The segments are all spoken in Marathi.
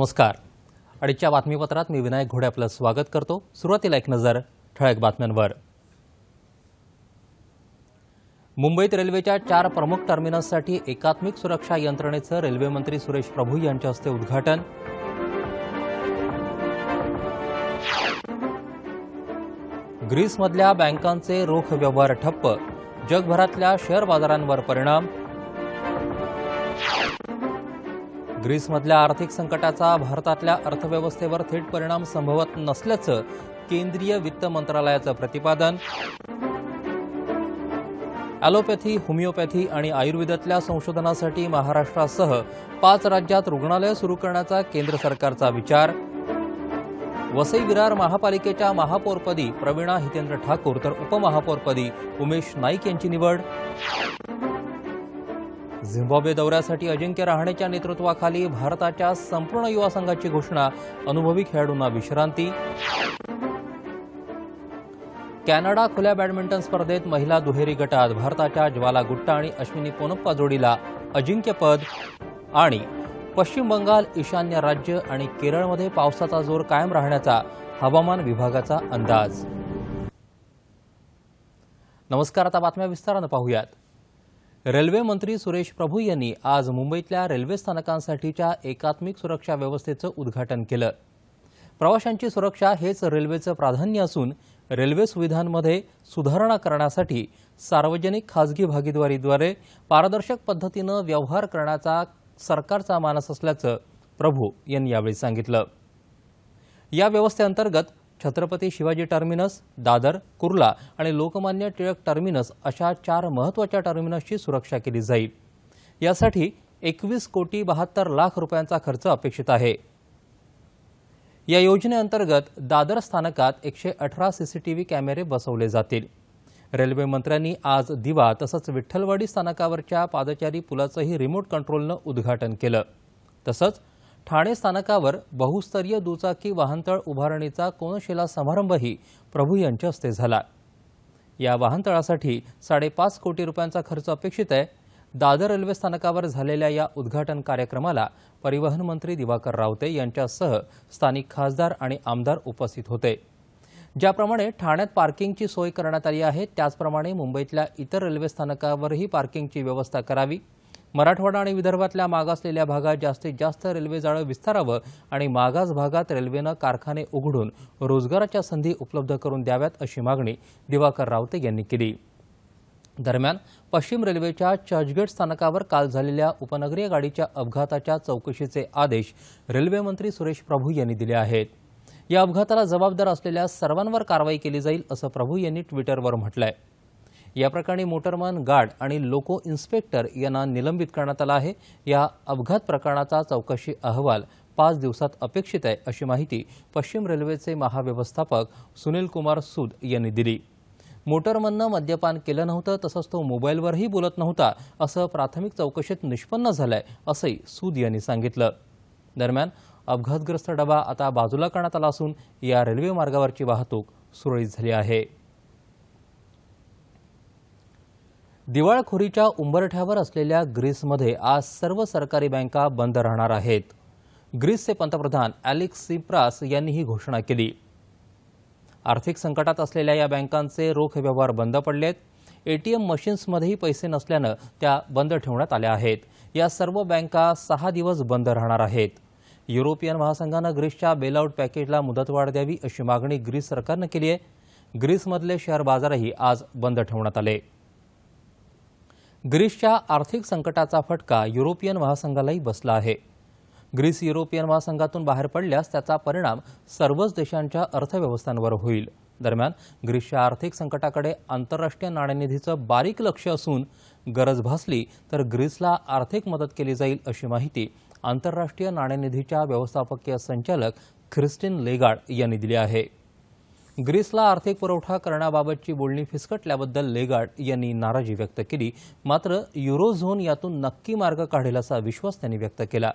नमस्कार. अडीचच्या बातमीपत्रात मी विनायक घोडे आपलं स्वागत करतो. सुरुवातीला एक नजर ठळक बातम्यांवर. मुंबईत रेल्वेच्या चार प्रमुख टर्मिनससाठी एकात्मिक सुरक्षा यंत्रणेचं रेल्वेमंत्री सुरेश प्रभू यांच्या हस्ते उद्घाटन. ग्रीसमधल्या बँकांचे रोख व्यवहार ठप्प. जगभरातल्या शेअर बाजारांवर परिणाम. ग्रीसमधल्या आर्थिक संकटाचा भारतातल्या अर्थव्यवस्थेवर थेट परिणाम संभवत नसल्याचं केंद्रीय वित्त मंत्रालयाचं प्रतिपादन. ॲलोपॅथी होमिओपॅथी आणि आयुर्वेदातल्या संशोधनासाठी महाराष्ट्रासह पाच राज्यात रुग्णालय सुरू करण्याचा केंद्र सरकारचा विचार. वसई विरार महापालिकेच्या महापौरपदी प्रवीणा हितेंद्र ठाकूर तर उपमहापौरपदी उमेश नाईक यांची निवड. झिम्बाब्वे दौऱ्यासाठी अजिंक्य रहाणेच्या नेतृत्वाखाली भारताच्या संपूर्ण युवा संघाची घोषणा अनुभवी खेळाडूंना विश्रांती. कॅनडा खुल्या बॅडमिंटन स्पर्धेत महिला दुहेरी गटात भारताच्या ज्वाला गुट्टा आणि अश्विनी पोनप्पा जोडीला अजिंक्यपद आणि पश्चिम बंगाल ईशान्य राज्य आणि केरळमध्ये पावसाचा जोर कायम राहण्याचा हवामान विभागाचा अंदाज. नमस्कार आता बातम्या विस्तारानं पाहूयात. रेल्वे मंत्री सुरेश प्रभू यांनी आज मुंबईतल्या रेल्वे स्थानकांसाठीच्या एकात्मिक सुरक्षा व्यवस्थेचं उद्घाटन केलं. प्रवाशांची सुरक्षा हेच रेल्वेचं प्राधान्य असून रेल्वे सुविधांमध्ये सुधारणा करण्यासाठी सार्वजनिक खाजगी भागीदारीद्वारे पारदर्शक पद्धतीनं व्यवहार करण्याचा सरकारचा मानस असल्याचं प्रभू यांनी यावेळी सांगितलं. या व्यवस्थेअंतर्गत छत्रपती शिवाजी टर्मिनस दादर कुर्ला आणि लोकमान्य टिळक टर्मिनस अशा चार महत्त्वाच्या टर्मिनसची सुरक्षा केली जाईल. यासाठी एकवीस कोटी बहात्तर लाख रुपयांचा खर्च अपेक्षित आहे. या योजनेअंतर्गत दादर स्थानकात एकशे अठरा सीसीटीव्ही कॅमेरे बसवले जातील. रेल्वे मंत्र्यांनी आज दिवा तसंच विठ्ठलवाडी स्थानकावरच्या पादचारी पुलाचंही रिमोट कंट्रोलनं उद्घाटन केलं. तसंच ठाणे स्थानकावर बहुस्तरीय दुचाकी वाहनतळ उभारणीचा कोनशिला समारंभही प्रभू यांच्या हस्ते झाला. या वाहनतळासाठी साडेपाच कोटी रुपयांचा खर्च अपेक्षित आहे. दादर रेल्वे स्थानकावर झालेल्या या उद्घाटन कार्यक्रमाला परिवहन मंत्री दिवाकर रावते यांच्यासह स्थानिक खासदार आणि आमदार उपस्थित होते. ज्याप्रमाणे ठाण्यात पार्किंगची सोय करण्यात आली आहे त्याचप्रमाणे मुंबईतल्या इतर रेल्वे स्थानकावरही पार्किंगची व्यवस्था करावी. मराठवाडा आणि विदर्भातल्या मागासलेल्या भागात जास्तीत जास्त रेल्वे जाळं विस्तारावं आणि मागास भागात रेल्वेनं कारखाने उघडून रोजगाराच्या संधी उपलब्ध करून द्याव्यात अशी मागणी दिवाकर रावते यांनी केली. दरम्यान पश्चिम रेल्वेच्या चर्चगेट स्थानकावर काल झालेल्या उपनगरीय गाडीच्या अपघाताच्या चौकशीचे आदेश रेल्वेमंत्री सुरेश प्रभू यांनी दिले आहेत. या अपघाताला जबाबदार असलेल्या सर्वांवर कारवाई केली जाईल असं प्रभू यांनी ट्विटरवर म्हटलं आहे प्रकरणी मोटरमन गार्ड आणि लोको इन्स्पेक्टर यांना निलंबित करण्यात आलं आहे. या अपघात प्रकरणाचा चौकशी अहवाल पाच दिवसात अपेक्षित आहे अशी माहिती पश्चिम रेल्वेचे महाव्यवस्थापक सुनील कुमार सूद यांनी दिली. मोटरमननं मद्यपान केलं नव्हतं तसंच तो मोबाईलवरही बोलत नव्हता असं प्राथमिक चौकशीत निष्पन्न झालंय असंही सूद यांनी सांगितलं. दरम्यान अपघातग्रस्त डबा आता बाजूला करण्यात आला असून या रेल्वे मार्गावरची वाहतूक सुरळीत झाली आहे. दिवाळखोरीच्या उंबरठ्यावर असलेल्या ग्रीसमध्ये आज सर्व सरकारी बँका बंद राहणार आहेत. ग्रीसचे पंतप्रधान ॲलेक्स सिप्रास यांनी ही घोषणा केली. आर्थिक संकटात असलेल्या या बँकांचे रोख व्यवहार बंद पडलेत. एटीएम मशीन्समध्येही पैसे नसल्यानं त्या बंद ठेवण्यात आल्या आहेत. या सर्व बँका सहा दिवस बंद राहणार आहेत. युरोपियन महासंघानं ग्रीसच्या बेलआउट पॅकेजला मुदतवाढ द्यावी अशी मागणी ग्रीस सरकारनं केली आहे. ग्रीसमधले शेअर बाजारही आज बंद ठेवण्यात आले. ग्रीसच्या आर्थिक संकटाचा फटका युरोपियन महासंघालाही बसला आहे. ग्रीस युरोपियन महासंघातून बाहेर पडल्यास त्याचा परिणाम सर्वच देशांच्या अर्थव्यवस्थांवर होईल. दरम्यान ग्रीसच्या आर्थिक संकटाकडे आंतरराष्ट्रीय नाणेनिधीचं बारीक लक्ष असून गरज भासली तर ग्रीसला आर्थिक मदत केली जाईल अशी माहिती आंतरराष्ट्रीय नाणेनिधीच्या व्यवस्थापकीय संचालक ख्रिस्टिन लेगार्ड यांनी दिली आहे. ग्रीसला आर्थिक पुरवठा करण्याबाबतची बोलणी फिसकटल्याबद्दल लेगार्ड यांनी नाराजी व्यक्त केली. मात्र युरो झोन यातून नक्की मार्ग काढेल असा विश्वास त्यांनी व्यक्त केला.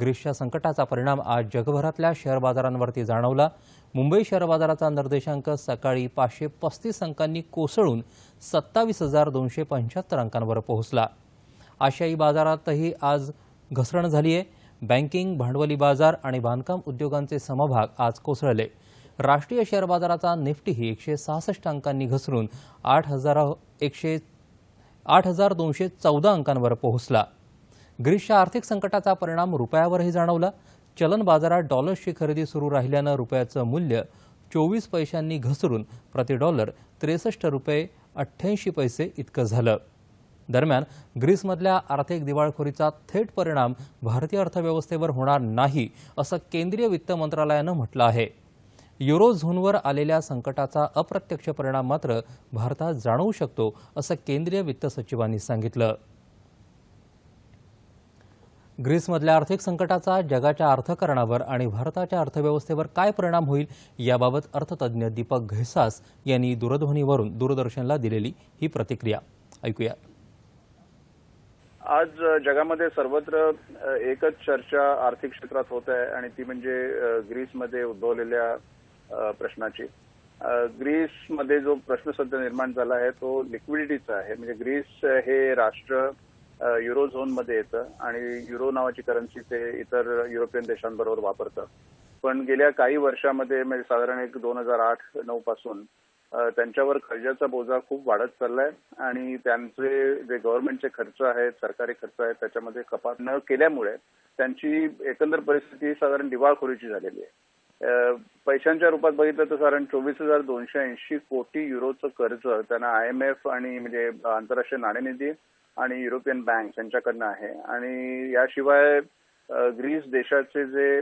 ग्रीसच्या संकटाचा परिणाम आज जगभरातल्या शेअर बाजारांवरती जाणवला. मुंबई शेअर बाजाराचा निर्देशांक सकाळी पाचशे पस्तीस अंकांनी कोसळून सत्तावीस हजार दोनशे पंच्याहत्तर अंकांवर पोहोचला. आशियाई बाजारातही आज घसरण झाली आहे बँकिंग भांडवली बाजार आणि बांधकाम उद्योगांचे समभाग आज कोसळले. राष्ट्रीय शेअर बाजाराचा निफ्टीही एकशे सहासष्ट अंकांनी घसरून आठ हजार एकशे आठ हजार दोनशे चौदा अंकांवर पोहोचला. ग्रीसच्या आर्थिक संकटाचा परिणाम रुपयावरही जाणवला. चलन बाजारात डॉलर्सची खरेदी सुरू राहिल्यानं रुपयाचं मूल्य चोवीस पैशांनी घसरून प्रति डॉलर त्रेसष्ट रुपये अठ्ठ्याऐंशी पैसे इतकं झालं. दरम्यान ग्रीसमधल्या आर्थिक दिवाळखोरीचा थेट परिणाम भारतीय अर्थव्यवस्थेवर होणार नाही असं केंद्रीय वित्त मंत्रालयानं म्हटलं आहे. युरो झोनवर आलेल्या संकटाचा अप्रत्यक्ष परिणाम मात्र भारतात जाणवू शकतो असं केंद्रीय वित्त सचिवांनी सांगितलं. ग्रीसमधल्या आर्थिक संकटाचा जगाच्या अर्थकारणावर आणि भारताच्या अर्थव्यवस्थेवर काय परिणाम होईल याबाबत अर्थतज्ज्ञ दीपक घैसास यांनी दूरध्वनीवरून दूरदर्शनला दिलेली ही प्रतिक्रिया. ऐकूया. आज जगामध्ये सर्वत्र एकच चर्चा आर्थिक क्षेत्रात होत आहे आणि ती म्हणजे ग्रीसमध्ये उद्भवलेल्या प्रश्नाची. ग्रीसमध्ये जो प्रश्न सध्या निर्माण झाला आहे तो लिक्विडिटीचा आहे. म्हणजे ग्रीस हे राष्ट्र युरो झोनमध्ये येतं आणि युरो नावाची करन्सी ते इतर युरोपियन देशांबरोबर वापरतं. पण गेल्या काही वर्षामध्ये म्हणजे साधारण एक दोन हजार आठ नऊ पासून त्यांच्यावर कर्जाचा बोजा खूप वाढत चाललाय आणि त्यांचे जे गव्हर्नमेंटचे खर्च आहेत सरकारी खर्च आहेत त्याच्यामध्ये कपात न केल्यामुळे त्यांची एकंदर परिस्थिती साधारण दिवाळखोरीची झालेली आहे. पैशांच्या रूपात बघितलं तर साधारण चोवीस हजार दोनशे ऐंशी कोटी युरोचं कर्ज त्यांना आय एम एफ आणि म्हणजे आंतरराष्ट्रीय नाणेनिधी आणि युरोपियन बँक यांच्याकडनं आहे. आणि याशिवाय ग्रीस देशाचे जे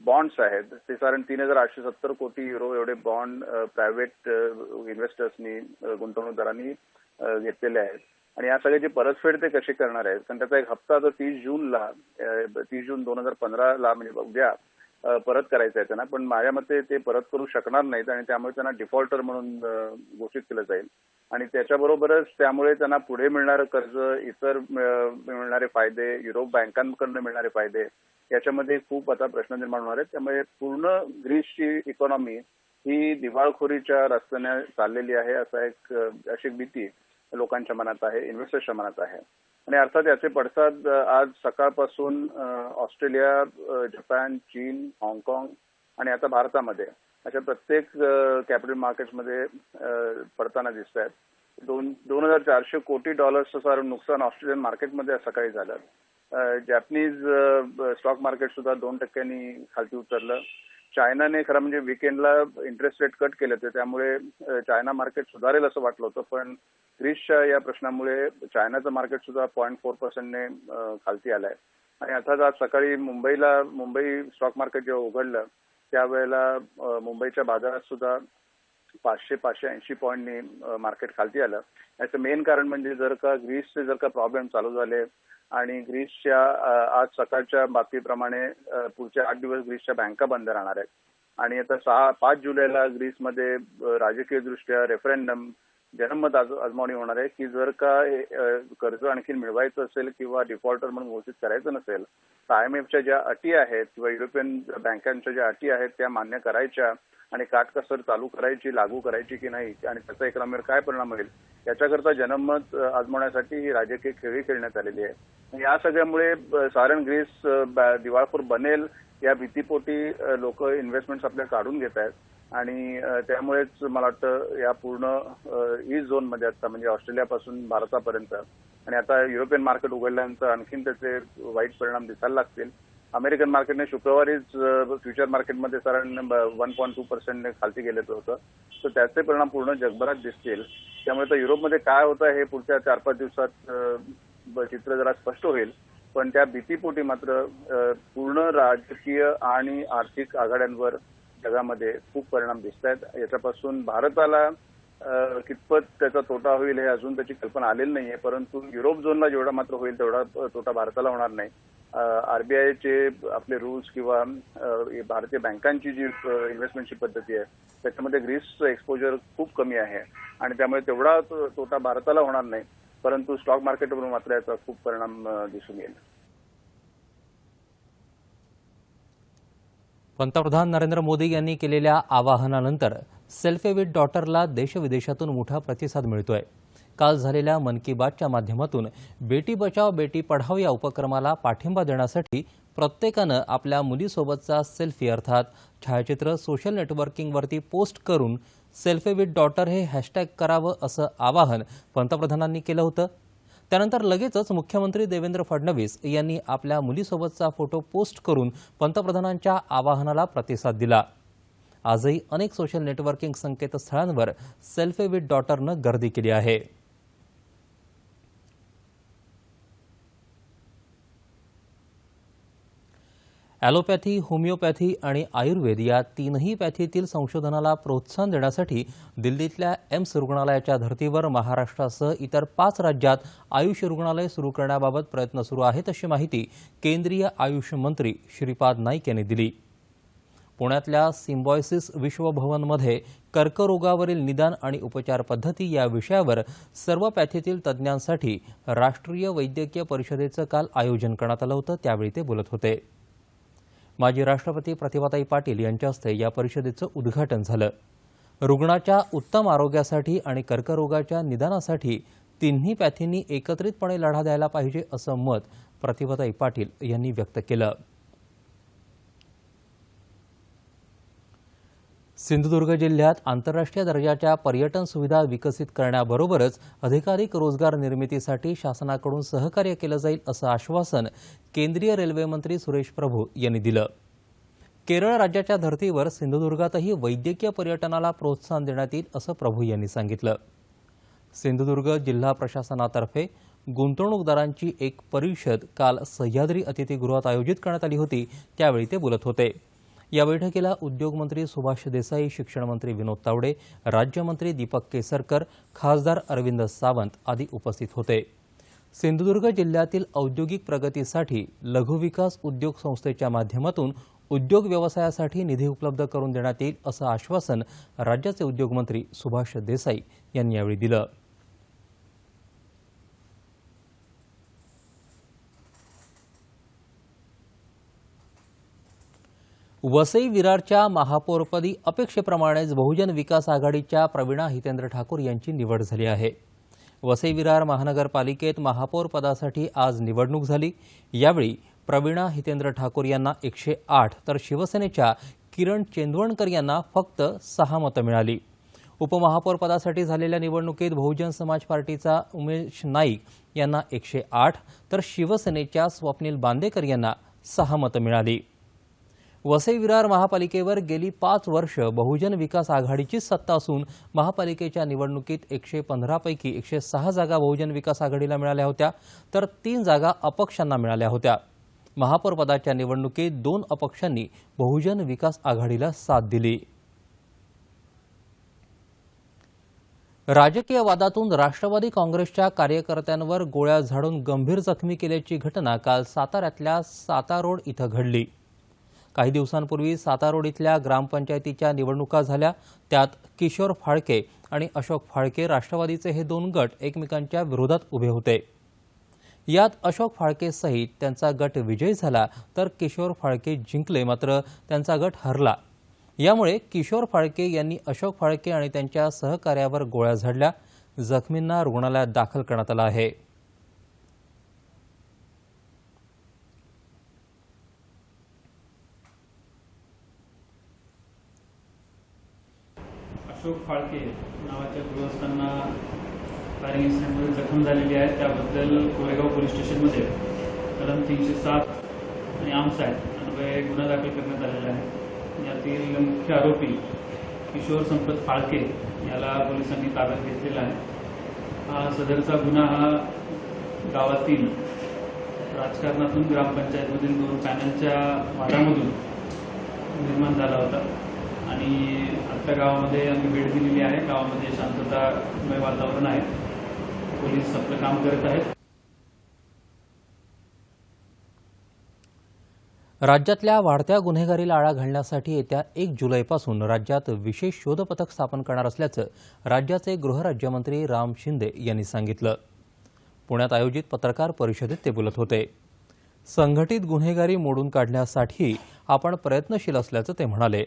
बॉन्ड्स आहेत ते साधारण तीन हजार आठशे सत्तर कोटी युरो एवढे बॉन्ड प्रायव्हेट इन्व्हेस्टर्सनी गुंतवणूकदारांनी घेतलेले आहेत. आणि या सगळ्याची परतफेड ते कशी करणार आहेत? कारण त्याचा एक हप्ता जो तीस जूनला तीस जून दोन हजार पंधराला म्हणजे उद्या परत करायचं आहे त्यांना. पण माझ्या मते ते परत करू शकणार नाहीत आणि त्यामुळे त्यांना डिफॉल्टर म्हणून घोषित केलं जाईल. आणि त्याच्याबरोबरच त्यामुळे त्यांना पुढे मिळणारं कर्ज इतर मिळणारे फायदे युरोप बँकांकडून मिळणारे फायदे याच्यामध्ये खूप आता प्रश्न निर्माण होणार आहेत. त्यामुळे पूर्ण ग्रीसची इकॉनॉमी ही दिवाळखोरीच्या रस्त्याने चाललेली आहे असा एक अशी भीती लोकांच्या मनात आहे इन्व्हेस्टर्सच्या मनात आहे. आणि अर्थात याचे पडसाद आज सकाळपासून ऑस्ट्रेलिया जपान चीन हाँगकाँग आणि आता भारतामध्ये अशा प्रत्येक कॅपिटल मार्केटमध्ये पडताना दिसत आहेत दोन दोन हजार चारशे कोटी डॉलर्सचं सारं नुकसान ऑस्ट्रेलियन मार्केटमध्ये सकाळी झालं. जॅपनीज स्टॉक मार्केट सुद्धा दोन टक्क्यांनी खालती उतरलं. चायनाने खरं म्हणजे विकेंडला इंटरेस्ट रेट कट केले होते. त्यामुळे चायना मार्केट सुधारेल असं वाटलं होतं. पण ग्रीसच्या या प्रश्नामुळे चायनाचं मार्केट सुद्धा पॉईंट फोर पर्सेंटने खालती आलंय. आणि अर्थात आज सकाळी मुंबईला मुंबई स्टॉक मार्केट जेव्हा उघडलं त्यावेळेला मुंबईच्या बाजारात सुद्धा पाचशे पाचशे ऐंशी पॉईंटनी मार्केट खालती आलं. याचं मेन कारण म्हणजे जर का ग्रीसचे जर का प्रॉब्लेम चालू झाले आणि ग्रीसच्या आज सकाळच्या बातमीप्रमाणे पुढचे आठ दिवस ग्रीसच्या बँका बंद राहणार आहेत. आणि आता सहा पाच जुलैला ग्रीसमध्ये राजकीय राजकीयदृष्ट्या रेफरेंडम जनमत आज आजमावणी होणार आहे की जर का कर्ज आणखी मिळवायचं असेल किंवा डिफॉल्टर म्हणून घोषित करायचं नसेल तर आयएमएफच्या ज्या अटी आहेत किंवा युरोपियन बँकांच्या ज्या अटी आहेत त्या मान्य करायच्या आणि काटकसर चालू करायची लागू करायची की नाही आणि त्याचा इकॉनॉमीवर काय परिणाम होईल याच्याकरता जनमत आजमावण्यासाठी ही राजकीय खेळी खेळण्यात आलेली आहे. या सगळ्यामुळे सारण साधारण ग्रीस दिवाळखोर बनेल या भीतीपोटी लोक इन्व्हेस्टमेंट आपल्या काढून घेत आहेत आणि त्यामुळेच मला वाटतं या पूर्ण ईस्ट झोनमध्ये आता म्हणजे ऑस्ट्रेलियापासून भारतापर्यंत आणि आता युरोपियन मार्केट उघडल्यानंतर आणखीन त्याचे वाईट परिणाम दिसायला लागतील. अमेरिकन मार्केटने शुक्रवारीच फ्युचर मार्केटमध्ये साधारण वन पॉईंट टू पर्सेंटने खालती गेलेलं होतं तर त्याचे परिणाम पूर्ण जगभरात दिसतील. त्यामुळे तर युरोपमध्ये काय होतं हे पुढच्या चार पाच दिवसात चित्र जरा स्पष्ट होईल. पण त्या भीतीपोटी मात्र पूर्ण राजकीय आणि आर्थिक आघाड्यांवर जगामध्ये खूप परिणाम दिसत आहेत याच्यापासून भारताला कितपत त्याचा तोटा होईल हे अजून त्याची कल्पना आलेली नाहीये परंतु युरोप झोनला जेवढा मात्र होईल तेवढा तोटा भारताला होणार नाही. आरबीआयचे आपले रूल्स किंवा भारतीय बँकांची जी इन्व्हेस्टमेंटची पद्धती आहे त्याच्यामध्ये ग्रीसचं एक्सपोजर खूप कमी आहे. आणि त्यामुळे तेवढा तोटा भारताला होणार नाही परंतु स्टॉक मार्केटवर मात्र याचा खूप परिणाम दिसून येईल. पंतप्रधान नरेंद्र मोदी यांनी केलेल्या आवाहनानंतर सेल्फी विथ डॉटरला देशविदेशातून मोठा प्रतिसाद मिळतोय. काल झालेल्या मन की बातच्या माध्यमातून बेटी बचाव बेटी पढाव या उपक्रमाला पाठिंबा देण्यासाठी प्रत्येकानं आपल्या मुलीसोबतचा सेल्फी अर्थात छायाचित्र सोशल नेटवर्किंगवरती पोस्ट करून सेल्फी विथ डॉटर हे हॅशटॅग करावं असं आवाहन पंतप्रधानांनी केलं होतं. त्यानंतर लगेचच मुख्यमंत्री देवेंद्र फडणवीस यांनी आपल्या मुलीसोबतचा फोटो पोस्ट करून पंतप्रधानांच्या आवाहनाला प्रतिसाद दिला. आजही अनेक सोशल नेटवर्किंग संकेतस्थळांवर सेल्फी विथ डॉटरनं गर्दी केली आहे. ॲलोपॅथी होमिओपॅथी आणि आयुर्वेद या तीनही पॅथीतील संशोधनाला प्रोत्साहन देण्यासाठी दिल्लीतल्या एम्स रुग्णालयाच्या धर्तीवर महाराष्ट्रासह इतर पाच राज्यात आयुष रुग्णालय सुरू करण्याबाबत प्रयत्न सुरू आहेत अशी माहिती केंद्रीय आयुष मंत्री श्रीपाद नाईक यांनी दिली. पुण्यातल्या सिम्बॉयसिस विश्वभवनमध्ये कर्करोगावरील निदान आणि उपचार पद्धती या विषयावर सर्व पॅथीतील तज्ज्ञांसाठी राष्ट्रीय वैद्यकीय परिषदेचं काल आयोजन करण्यात आलं होतं त्यावेळी ते बोलत होते. माजी राष्ट्रपती प्रतिभाताई पाटील यांच्या हस्ते या परिषदेचं उद्घाटन झालं. रुग्णाच्या उत्तम आरोग्यासाठी आणि कर्करोगाच्या निदानासाठी तिन्ही पॅथींनी एकत्रितपणे लढा द्यायला पाहिजे असं मत प्रतिभाताई पाटील यांनी व्यक्त केलं. सिंधुदुर्ग जिल्ह्यात आंतरराष्ट्रीय दर्जाच्या पर्यटन सुविधा विकसित करण्याबरोबरच अधिकाधिक रोजगार निर्मितीसाठी शासनाकडून सहकार्य केलं जाईल असं आश्वासन केंद्रीय रेल्वेमंत्री सुरेश प्रभू यांनी दिलं. केरळ राज्याच्या धर्तीवर सिंधुदुर्गातही वैद्यकीय पर्यटनाला प्रोत्साहन देण्यात येईल असं प्रभू यांनी सांगितलं. सिंधुदुर्ग जिल्हा प्रशासनातर्फे गुंतवणूकदारांची एक परिषद काल सह्याद्री अतिथीगृहात आयोजित करण्यात आली होती त्यावेळी ते बोलत होते. या बैठकीला उद्योगमंत्री सुभाष देसाई शिक्षणमंत्री विनोद तावडे राज्यमंत्री दीपक केसरकर खासदार अरविंद सावंत आदी उपस्थित होते. सिंधुदुर्ग जिल्ह्यातील औद्योगिक प्रगतीसाठी लघुविकास उद्योग संस्थेच्या माध्यमातून उद्योग व्यवसायासाठी निधी उपलब्ध करून देण्यात येईल असं आश्वासन राज्याचे उद्योगमंत्री सुभाष देसाई यांनी यावेळी दिलं. वसई विरारच्या महापौरपदी अपेक्षेप्रमाणेच बहुजन विकास आघाडीच्या प्रवीणा हितेंद्र ठाकूर यांची निवड झाली आहे. वसई विरार महानगरपालिकेत महापौर पदासाठी आज निवडणूक झाली. यावेळी प्रवीणा हितेंद्र ठाकूर यांना एकशे आठ तर शिवसेनेच्या किरण चेंदवणकर यांना फक्त सहा मतं मिळाली. उपमहापौरपदासाठी झालेल्या निवडणुकीत बहुजन समाज पार्टीचा उमेश नाईक यांना एकशे आठ तर शिवसेनेच्या स्वप्नील बांदेकर यांना सहा मतं मिळाली. वसई विरार महापालिकेवर गेली पाच वर्ष बहुजन विकास आघाडीचीच सत्ता असून महापालिकेच्या निवडणुकीत एकशे पंधरापैकी एकशे सहा जागा बहुजन विकास आघाडीला मिळाल्या होत्या तर तीन जागा अपक्षांना मिळाल्या होत्या. महापौरपदाच्या निवडणुकीत दोन अपक्षांनी बहुजन विकास आघाडीला साथ दिली. राजकीय वादातून राष्ट्रवादी काँग्रेसच्या कार्यकर्त्यांवर गोळ्या झाडून गंभीर जखमी केल्याची घटना काल साताऱ्यातल्या सातारोड इथं घडली. काही दिवसांपूर्वी सातारोड इथल्या ग्रामपंचायतीच्या निवडणुका झाल्या. त्यात किशोर फाळके आणि अशोक फाळके राष्ट्रवादीचे हे दोन गट एकमेकांच्या विरोधात उभे होते. यात अशोक फाळके सहित त्यांचा गट विजयी झाला तर किशोर फाळके जिंकले मात्र त्यांचा गट हरला. यामुळे किशोर फाळके यांनी अशोक फाळके आणि त्यांच्या सहकार्यावर गोळ्या झाडल्या. जखमींना रुग्णालयात दाखल करण्यात आलं आहे. अशोक फाळके नावाच्या गृहस्थांना फायरिंग इन्सिडेंटमध्ये जखम झालेली आहे. त्याबद्दल कोरेगाव पोलीस स्टेशनमध्ये कलम तीनशे सात आणि आमचा ॲक्ट अन्वये गुन्हा दाखल करण्यात आलेला आहे. यातील मुख्य आरोपी किशोर संपत फाळके याला पोलिसांनी ताब्यात घेतलेला आहे. हा सदरचा गुन्हा हा गावातील राजकारणातून ग्रामपंचायतमधील दोन पॅनलच्या वादामधून निर्माण झाला होता. आणि आत्ता गावामध्ये आम्ही भेट दिलेली आहे. गावामध्ये शांततामय वातावरण आहे. पोलीस आपलं काम करत आहेत. राज्यातल्या वाढत्या गुन्हेगारीला आळा घालण्यासाठी येत्या एक जुलैपासून राज्यात विशेष शोध पथक स्थापन करणार असल्याचं राज्याचे गृहराज्यमंत्री राम शिंदे यांनी सांगितलं. पुण्यात आयोजित पत्रकार परिषदेत ते बोलत होते. संघटित गुन्हेगारी मोडून काढण्यासाठी आपण प्रयत्नशील असल्याचं ते म्हणाले.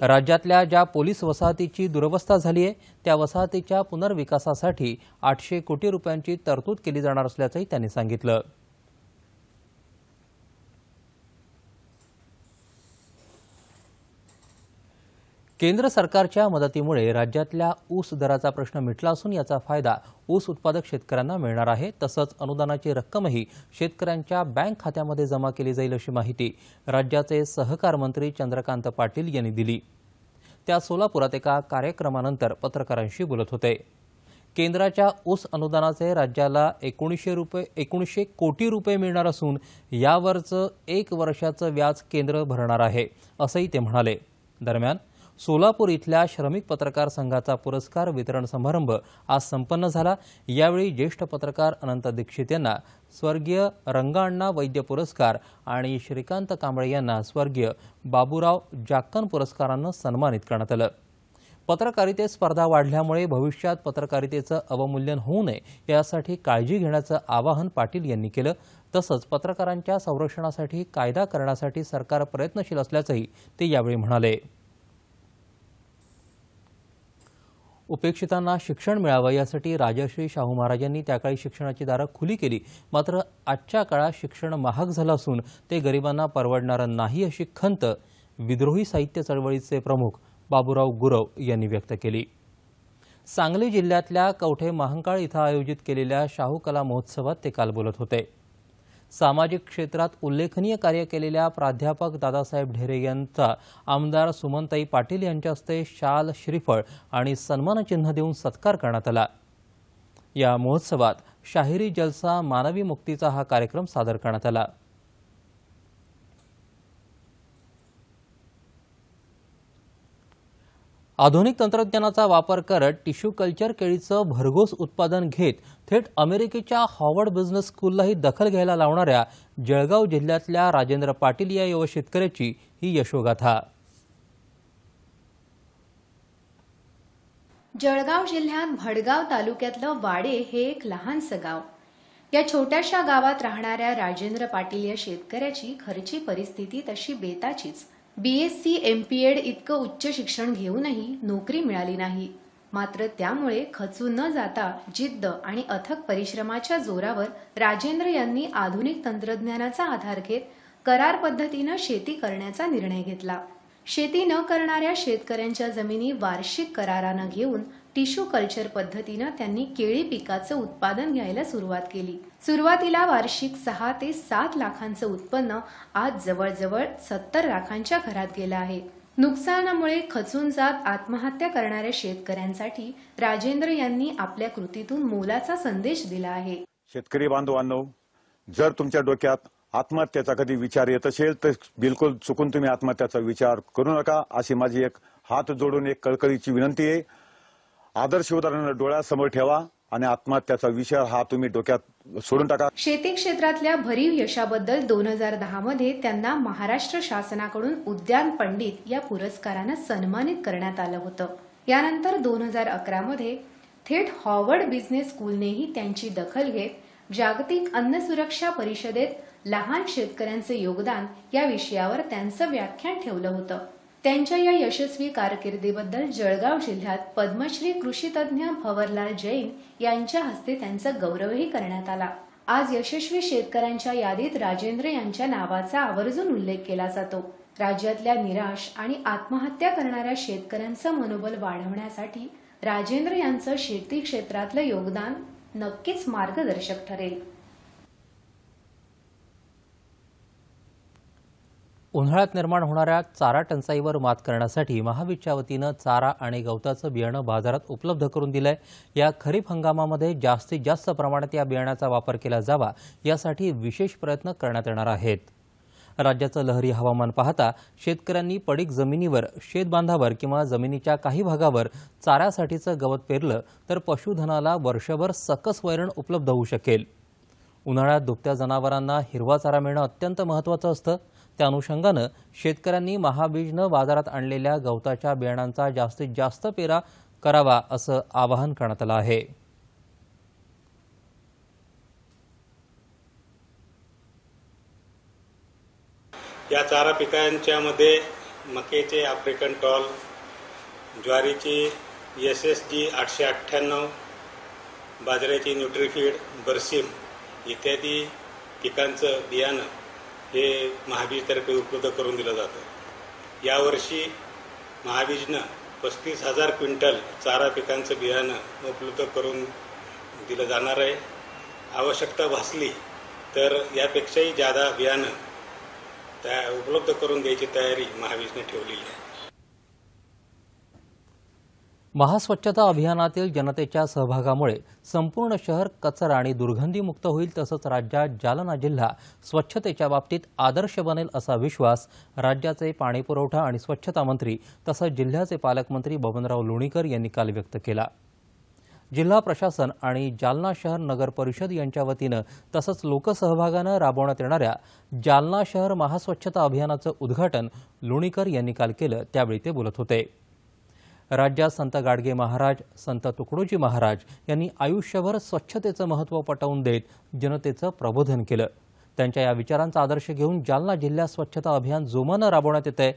राज्यातल्या ज्या पोलीस वसाहतीची दुरवस्था झाली आहे त्या वसाहतीच्या पुनर्विकासासाठी आठशे कोटी रुपयांची तरतूद केली जाणार असल्याचंही त्यांनी सांगितलं. केंद्र सरकारच्या मदतीमुळे राज्यातल्या ऊस दराचा प्रश्न मिटला असून याचा फायदा ऊस उत्पादक शेतकऱ्यांना मिळणार आहे. तसंच अनुदानाची रक्कमही शेतकऱ्यांच्या बँक खात्यामध्ये जमा केली जाईल अशी माहिती राज्याचे सहकार मंत्री चंद्रकांत पाटील यांनी दिली. त्या सोलापुरात एका कार्यक्रमानंतर पत्रकारांशी बोलत होते. केंद्राच्या ऊस अनुदानाचे राज्याला एकोणीसशे रुपये एकोणीसशे कोटी रुपये मिळणार असून यावरचं एक वर्षाचं व्याज केंद्र भरणार आहे असंही ते म्हणाले. दरम्यान सोलापूर इथल्या श्रमिक पत्रकार संघाचा पुरस्कार वितरण समारंभ आज संपन्न झाला. यावेळी ज्येष्ठ पत्रकार अनंत दीक्षित यांना स्वर्गीय रंगाअण्णा वैद्य पुरस्कार आणि श्रीकांत कांबळे यांना स्वर्गीय बाबूराव जाक्कन पुरस्कारानं सन्मानित करण्यात आलं. पत्रकारितेत स्पर्धा वाढल्यामुळे भविष्यात पत्रकारितेचं अवमूल्यन होऊ नये यासाठी काळजी घेण्याचं आवाहन पाटील यांनी केलं. तसंच पत्रकारांच्या संरक्षणासाठी कायदा करण्यासाठी सरकार प्रयत्नशील असल्याचंही ते यावेळी म्हणाले. उपेक्षितांना शिक्षण मिळावं यासाठी राजश्री शाहू महाराजांनी त्याकाळी शिक्षणाची दारं खुली केली. मात्र आजच्या काळात शिक्षण महाग झालं असून ते गरिबांना परवडणारं नाही अशी खंत विद्रोही साहित्य चळवळीचे प्रमुख बाबूराव गुरव यांनी व्यक्त केली. सांगली जिल्ह्यातल्या कवठे महांकाळ इथं आयोजित केलेल्या शाहू कला महोत्सवात ते काल बोलत होते. सामाजिक क्षेत्रात उल्लेखनीय कार्य केलेल्या प्राध्यापक दादासाहेब ढेरे यांचा आमदार सुमनताई पाटील यांच्या हस्ते शाल श्रीफळ आणि सन्मानचिन्ह देऊन सत्कार करण्यात आला. या महोत्सवात शाहिरी जलसा मानवी मुक्तीचा हा कार्यक्रम सादर करण्यात आला. आधुनिक तंत्रज्ञानाचा वापर करत टिश्यू कल्चर केळीचं भरघोस उत्पादन घेत थेट अमेरिकेच्या हॉवर्ड बिझनेस स्कूललाही दखल घ्यायला लावणाऱ्या जळगाव जिल्ह्यातल्या राजेंद्र पाटील या युवा शेतकऱ्याची ही यशोगाथा. जळगाव जिल्ह्यात भडगाव तालुक्यातलं वाडे हे एक लहानसं गाव. या छोट्याशा गावात राहणाऱ्या राजेंद्र पाटील या शेतकऱ्याची घरची परिस्थिती तशी बेताचीच. बीएससी एड इतकं उच्च शिक्षण घेऊनही नोकरी मिळाली नाही. मात्र त्यामुळे खचून न जाता जिद्द आणि अथक परिश्रमाच्या जोरावर राजेंद्र यांनी आधुनिक तंत्रज्ञानाचा आधार घेत करार पद्धतीनं शेती करण्याचा निर्णय घेतला. शेती न करणाऱ्या शेतकऱ्यांच्या जमिनी वार्षिक करारानं घेऊन टिश्यू कल्चर पद्धतीनं त्यांनी केळी पिकाचं उत्पादन घ्यायला सुरुवात केली. सुरुवातीला वार्षिक सहा ते सात लाखांचं उत्पन्न आज जवळजवळ सत्तर लाखांच्या घरात गेलं आहे. नुकसानामुळे खचून जात आत्महत्या करणाऱ्या शेतकऱ्यांसाठी राजेंद्र यांनी आपल्या कृतीतून मोलाचा संदेश दिला आहे. शेतकरी बांधवांनो जर तुमच्या डोक्यात आत्महत्येचा कधी विचार येत असेल तर बिलकुल चुकून तुम्ही आत्महत्याचा विचार करू नका. अशी माझी एक हात जोडून एक कळकळीची विनंती आहे. आदर्श उदाहरण डोळ्यासमोर ठेवा आणि आत्महत्याचा विषय हा तुम्ही डोक्यात सोडून टाका. शेती क्षेत्रातल्या भरीव यशाबद्दल दोन हजार दहा मध्ये त्यांना महाराष्ट्र शासनाकडून उद्यान पंडित या पुरस्कारानं सन्मानित करण्यात आलं होतं. यानंतर दोन हजार अकरा मध्ये थेट हॉवर्ड बिझनेस स्कूलनेही त्यांची दखल घेत जागतिक अन्न सुरक्षा परिषदेत लहान शेतकऱ्यांचे योगदान या विषयावर त्यांचं व्याख्यान ठेवलं होतं. त्यांच्या या यशस्वी कारकिर्दीबद्दल जळगाव जिल्ह्यात पद्मश्री कृषीतज्ञ भवरलाल जैन यांच्या हस्ते त्यांचा गौरवही करण्यात आला. आज यशस्वी शेतकऱ्यांच्या यादीत राजेंद्र यांच्या नावाचा आवर्जून उल्लेख केला जातो. राज्यातल्या निराश आणि आत्महत्या करणाऱ्या शेतकऱ्यांचं मनोबल वाढवण्यासाठी राजेंद्र यांचं शेती क्षेत्रातलं योगदान नक्कीच मार्गदर्शक ठरेल. उन्हाळ्यात निर्माण होणाऱ्या चारा टंचाईवर मात करण्यासाठी महावीरच्या वतीनं चारा आणि गवताचं बियाणं बाजारात उपलब्ध करून दिलंय. या खरीप हंगामामध्ये जास्तीत जास्त प्रमाणात या बियाण्याचा वापर केला जावा यासाठी विशेष प्रयत्न करण्यात येणार आहेत. राज्याचं लहरी हवामान पाहता शेतकऱ्यांनी पडीक जमिनीवर शेतबांधावर किंवा जमिनीच्या काही भागावर चाऱ्यासाठीचं गवत पेरलं तर पशुधनाला वर्षभर सकस वैरण उपलब्ध होऊ शकेल. उन्हाळ्यात दुभत्या जनावरांना हिरवा चारा मिळणं अत्यंत महत्त्वाचं असतं. त्या अनुषंगानं शेतकऱ्यांनी महाबीजनं बाजारात आणलेल्या गवताच्या बियाणांचा जास्तीत जास्त पेरा करावा असं आवाहन करण्यात आलं आहे. या चारा पिकांच्यामध्ये मकेचे आफ्रिकन टॉल ज्वारीची एस एस जी आठशे अठ्ठ्याण्णव बाजऱ्याची न्यूट्रिफीड बर्सिम इत्यादी पिकांचं बियाणं हे महाबीजतर्फे उपलब्ध करून दिलं जातं. यावर्षी महाबीजनं पस्तीस हजार क्विंटल चारा पिकांचं बियाणं उपलब्ध करून दिलं जाणार आहे. आवश्यकता भासली तर यापेक्षाही जादा बियाणं त्या उपलब्ध करून द्यायची तयारी महाबीजने ठेवलेली आहे. महास्वच्छता अभियानातील जनतेच्या सहभागामुळे संपूर्ण शहर कचरा आणि दुर्गंधीमुक्त होईल तसंच राज्यात जालना जिल्हा स्वच्छतेच्या बाबतीत आदर्श बनेल असा विश्वास राज्याचे पाणीपुरवठा आणि स्वच्छता मंत्री तसंच जिल्ह्याचे पालकमंत्री बबनराव लोणीकर यांनी काल व्यक्त केला. जिल्हा प्रशासन आणि जालना शहर नगर परिषद यांच्या वतीनं तसंच लोकसहभागानं राबवण्यात येणाऱ्या जालना शहर महास्वच्छता अभियानाचं उद्घाटन लोणीकर यांनी काल केलं त्यावेळी ते बोलत होते. राज्यात संत गाडगे महाराज संत तुकडोजी महाराज यांनी आयुष्यभर स्वच्छतेचं महत्त्व पटवून देत जनतेचं प्रबोधन केलं. त्यांच्या या विचारांचा आदर्श घेऊन जालना जिल्ह्यात स्वच्छता अभियान जोमानं राबवण्यात येत आहे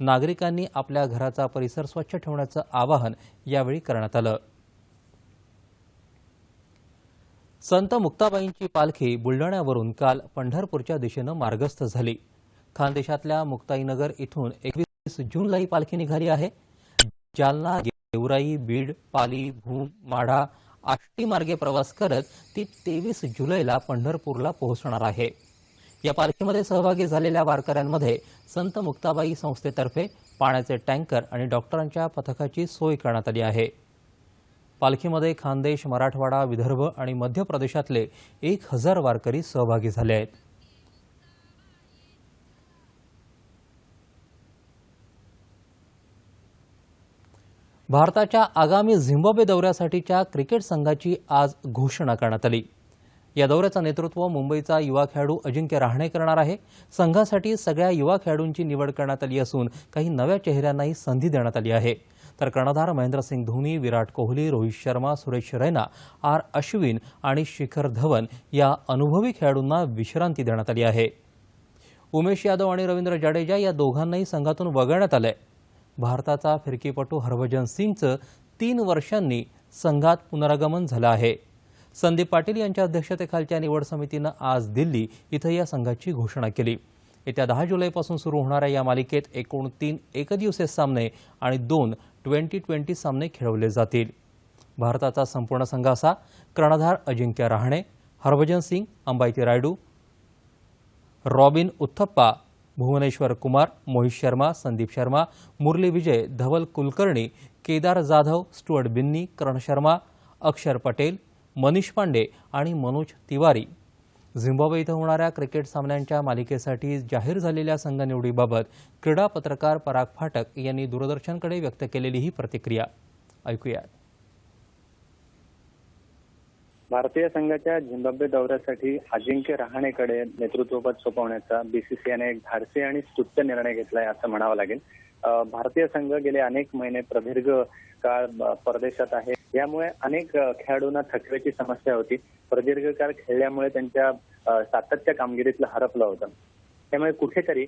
नागरिकांनी आपल्या घराचा परिसर स्वच्छ ठेवण्याचं आवाहन यावेळी करण्यात आलं. संत मुक्ताबाईंची पालखी बुलढाण्यावरून काल पंढरपूरच्या दिशेनं मार्गस्थ झाली. खानदेशातल्या मुक्ताईनगर इथून एकवीस जूनला ही पालखी निघाली आहे. जालना गेवराई बीड पाली भूम माढा आष्टी मार्गे प्रवास करत ती तेवीस जुलैला पंढरपूरला पोहोचणार आहे. या पालखीमध्ये सहभागी झालेल्या वारकऱ्यांमध्ये संत मुक्ताबाई संस्थेतर्फे पाण्याचे टँकर आणि डॉक्टरांच्या पथकाची सोय करण्यात आली आहे. पालखीमध्ये खानदेश मराठवाडा विदर्भ आणि मध्य प्रदेशातले एक हजार वारकरी सहभागी झाले आहेत. भारताच्या आगामी झिम्बाब्वे दौऱ्यासाठीच्या क्रिकेट संघाची आज घोषणा करण्यात आली. या दौऱ्याचं नेतृत्व मुंबईचा युवा खेळाडू अजिंक्य राहणे करणार आहे. संघासाठी सगळ्या युवा खेळाडूंची निवड करण्यात आली असून काही नव्या चेहऱ्यांनाही संधी देण्यात आली आहे. तर कर्णधार महेंद्रसिंग धोनी विराट कोहली रोहित शर्मा सुरेश रैना आर अश्विन आणि शिखर धवन या अनुभवी खेळाडूंना विश्रांती देण्यात आली आहे. उमेश यादव आणि रवींद्र जाडेजा या दोघांनाही संघातून वगळण्यात आलंय. भारताचा फिरकीपटू हरभजन सिंगचं तीन वर्षांनी संघात पुनरागमन झालं आहे. संदीप पाटील यांच्या अध्यक्षतेखालच्या निवड समितीनं आज दिल्ली इथं या संघाची घोषणा केली. येत्या दहा जुलैपासून सुरू होणाऱ्या या मालिकेत एकूण तीन एकदिवसीय सामने आणि दोन ट्वेंटी ट्वेंटी सामने खेळवले जातील. भारताचा संपूर्ण संघ असा कर्णधार अजिंक्य रहाणे हरभजन सिंग अंबायती रायडू रॉबिन उथप्पा भुवनेश्वर कुमार मोहित शर्मा संदीप शर्मा मुरली विजय धवल कुलकर्णी केदार जाधव स्टुअर्ट बिन्नी करण शर्मा अक्षर पटेल मनीष पांडे आणि मनोज तिवारी. झिम्बाब्वे इथं होणाऱ्या क्रिकेट सामन्यांच्या मालिकेसाठी जाहीर झालेल्या संघ निवडीबाबत क्रीडा पत्रकार पराग फाटक यांनी दूरदर्शनकडे व्यक्त केलेली ही प्रतिक्रिया. ऐकूयात. भारतीय संघाच्या झिम्बाब्वे दौऱ्यासाठी अजिंक्य रहाणेकडे नेतृत्वपद सोपवण्याचा बीसीसीआयने एक धाडसी आणि स्तुत्य निर्णय घेतलाय असं म्हणावं लागेल. भारतीय संघ गेले अनेक महिने प्रदीर्घ काळ परदेशात आहे. यामुळे अनेक खेळाडूंना थकव्याची समस्या होती. प्रदीर्घ काळ खेळल्यामुळे त्यांच्या सातत्य कामगिरीतलं हरपलं होतं. त्यामुळे कुठेतरी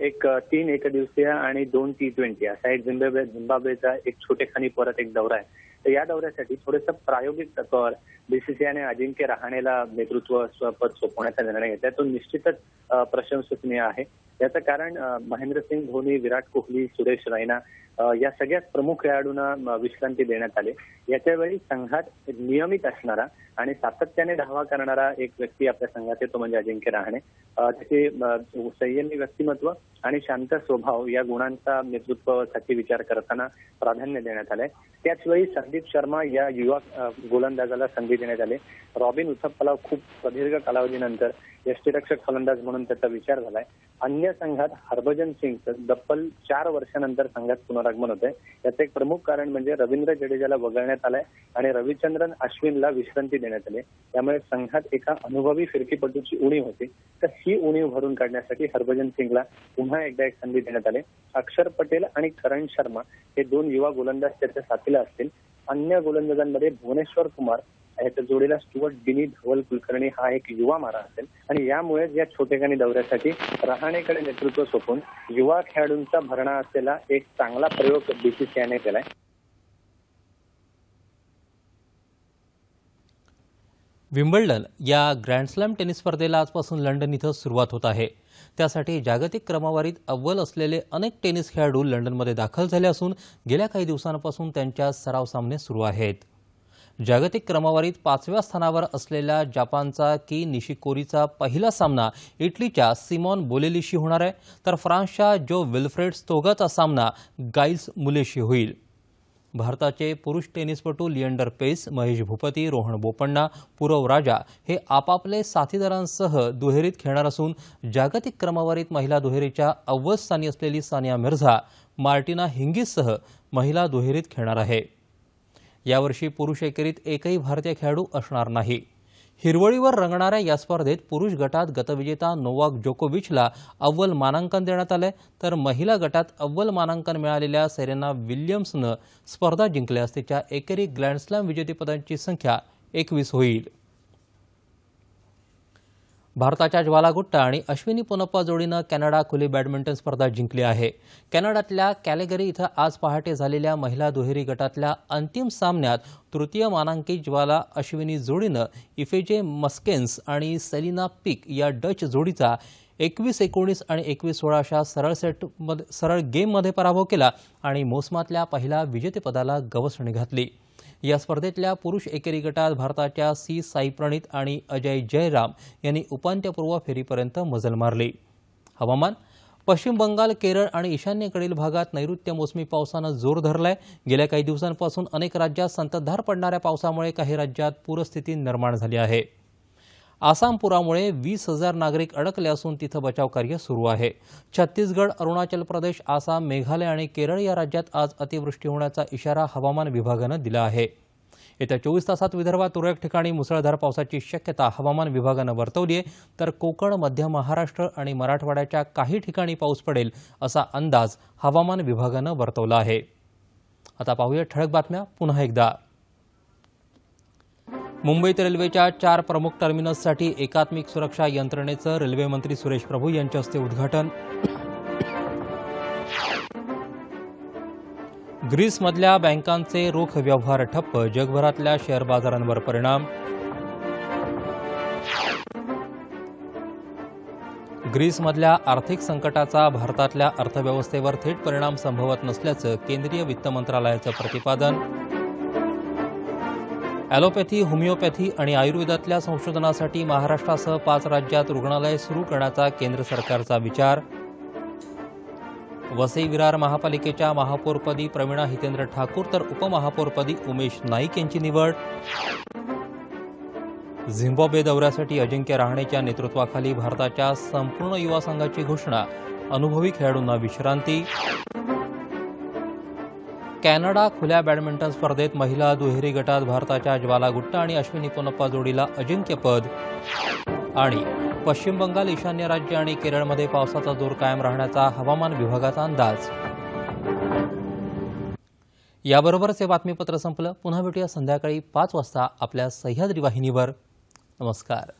एक तीन एक दिवसीय आणि दोन टी ट्वेंटी असा एक झिम्बाब्वे झिम्बाब्वेचा एक छोटेखानी परत एक दौरा आहे. तर या दौऱ्यासाठी थोडंसं प्रायोगिक तत्वावर बीसीसीआयने अजिंक्य रहाणेला नेतृत्व पद सोपवण्याचा निर्णय घेतला. तो निश्चितच प्रशंसनीय आहे. याचं कारण महेंद्रसिंग धोनी विराट कोहली सुरेश रैना या सगळ्याच प्रमुख खेळाडूंना विश्रांती देण्यात आली. याच्यावेळी संघात नियमित असणारा आणि सातत्याने धावा करणारा एक व्यक्ती आपल्या संघात येतो म्हणजे अजिंक्य रहाणे. त्याची संयमी व्यक्तिमत्व आणि शांत स्वभाव या गुणांचा नेतृत्वासाठी विचार करताना प्राधान्य देण्यात आलंय. त्याचवेळी संदीप शर्मा या युवा गोलंदाजाला संधी देण्यात आली. रॉबिन उथप्पाला खूप प्रदीर्घ कालावधीनंतर यष्टीरक्षक फलंदाज म्हणून त्याचा विचार झालाय. अन्य संघात हरभजन सिंगचं दप्पल चार वर्षानंतर संघात पुनरागमन होतंय. याचं एक प्रमुख कारण म्हणजे रवींद्र जडेजाला वगळण्यात आलंय आणि रविचंद्रन अश्विनला विश्रांती देण्यात आली. त्यामुळे संघात एका अनुभवी फिरकीपटूची उणीव होती. तर ही उणीव भरून काढण्यासाठी हरभजन सिंगला पुन्हा एकदा एक संधी देण्यात आली. अक्षर पटेल आणि करण शर्मा हे दोन युवा गोलंदाज त्याच्या साथीला असतील. अन्य गोलंदाजांमध्ये भुवनेश्वर कुमार याच्या जोडीला स्टुअर्ट बिनी धवल कुलकर्णी हा एक युवा मारा असेल. आणि यामुळेच या छोटेखानी दौऱ्यासाठी रहाणेकडे नेतृत्व सोपून युवा खेळाडूंचा भरणा असलेला एक चांगला प्रयोग बीसीसीआयने केलाय. विम्बल्डन या ग्रँडस्लॅम टेनिस स्पर्धेला आजपासून लंडन इथं सुरुवात होत आहे. त्यासाठी जागतिक क्रमवारीत अव्वल असलेले अनेक टेनिस खेळाडू लंडनमध्ये दाखल झाले असून गेल्या काही दिवसांपासून त्यांच्या सराव सामने सुरू आहेत. जागतिक क्रमवारीत पाचव्या स्थानावर असलेल्या जपानचा की निशिकोरीचा पहिला सामना इटलीच्या सिमॉन बोलेलीशी होणार आहे. तर फ्रान्सच्या जो विल्फ्रेड स्तोगाचा सामना गाईल्स मुलेशी होईल. भारताचे पुरुष टेनिसपटू लिएंडर पेस महेश भूपती रोहन बोपण्णा पुरव राजा हे आपापले साथीदारांसह दुहेरीत खेळणार असून जागतिक क्रमवारीत महिला दुहेरीच्या अव्वल स्थानी असलेली सानिया मिर्झा मार्टिना हिंगीससह महिला दुहेरीत खेळणार आहे. यावर्षी पुरुष एकेरीत एकही भारतीय खेळाडू असणार नाही. हिरवळीवर रंगणाऱ्या या स्पर्धेत पुरुष गटात गतविजेता नोवाक जोकोविचला अव्वल मानांकन देण्यात आलंय. तर महिला गटात अव्वल मानांकन मिळालेल्या सेरेना विल्यम्सनं स्पर्धा जिंकल्यास तिच्या एकेरी ग्रँडस्लॅम विजेतेपदांची संख्या एकवीस होईल. भारताच्या ज्वाला गुट्टा आणि अश्विनी पोनप्पा जोडीनं कॅनडा खुली बॅडमिंटन स्पर्धा जिंकली आहे. कॅनडातल्या कॅलेगरी इथं आज पहाटे झालेल्या महिला दुहेरी गटातल्या अंतिम सामन्यात तृतीय मानांकित ज्वाला अश्विनी जोडीनं इफेजे मस्केन्स आणि सेलिना पिक या डच जोडीचा एकवीस एकोणीस आणि एकवीस सोळा अशा सरळ सेटमध्ये सरळ गेममध्ये पराभव केला आणि मोसमातल्या पहिल्या विजेतेपदाला गवसणी घातली. या स्पर्धेतल्या पुरुष एकेरी गटात भारताच्या सी साईप्रणित आणि अजय जयराम यांनी उपांत्यपूर्व फेरीपर्यंत मजल मारली. हवामान पश्चिम बंगाल केरळ आणि ईशान्येकडील भागात नैऋत्य मोसमी पावसानं जोर धरलाय. गेल्या काही दिवसांपासून अनेक राज्यात संततधार पडणाऱ्या पावसामुळे काही राज्यात पूरस्थिती निर्माण झाली आहे. आसाम पुरामुळे वीस हजार नागरिक अडकले असून तिथं बचावकार्य सुरू आहे. छत्तीसगड अरुणाचल प्रदेश आसाम मेघालय आणि केरळ या राज्यात आज अतिवृष्टी होण्याचा इशारा हवामान विभागानं दिला आहे. येत्या चोवीस तासात विदर्भात तुरळक ठिकाणी मुसळधार पावसाची शक्यता हवामान विभागानं वर्तवली आहे तर कोकण मध्य महाराष्ट्र आणि मराठवाड्याच्या काही ठिकाणी पाऊस पडेल असा अंदाज हवामान विभागानं वर्तवला आहे. आता पाहूया ठळक बातम्या पुन्हा एकदा. मुंबईत रेल्वेच्या चार प्रमुख टर्मिनससाठी एकात्मिक सुरक्षा यंत्रणेचं रेल्वेमंत्री सुरेश प्रभू यांच्या हस्ते उद्घाटन. ग्रीसमधल्या बँकांचे रोख व्यवहार ठप्प जगभरातल्या शेअर बाजारांवर परिणाम. ग्रीसमधल्या आर्थिक संकटाचा भारतातल्या अर्थव्यवस्थेवर थेट परिणाम संभवत नसल्याचं केंद्रीय वित्त मंत्रालयाचं प्रतिपादन. ॲलोपॅथी होमिओपॅथी आणि आयुर्वेदातल्या संशोधनासाठी महाराष्ट्रासह पाच राज्यात रुग्णालय सुरू करण्याचा केंद्र सरकारचा विचार. वसई विरार महापालिकेच्या महापौरपदी प्रवीणा हितेंद्र ठाकूर तर उपमहापौरपदी उमेश नाईक यांची निवड. झिम्बाब्वे दौऱ्यासाठी अजिंक्य रहाणेच्या नेतृत्वाखाली भारताच्या संपूर्ण युवा संघाची घोषणा. अनुभवी खेळाडूंना विश्रांती. कॅनडा खुल्या बॅडमिंटन स्पर्धेत महिला दुहेरी गटात भारताच्या ज्वाला गुट्टा आणि अश्विनी पोनप्पा जोडीला अजिंक्यपद आणि पश्चिम बंगाल ईशान्य राज्य आणि केरळमध्ये पावसाचा जोर कायम राहण्याचा हवामान विभागाचा अंदाज. याबरोबरच हे बातमीपत्र संपलं. पुन्हा भेटूया संध्याकाळी पाच वाजता आपल्या सह्याद्री वाहिनीवर. नमस्कार.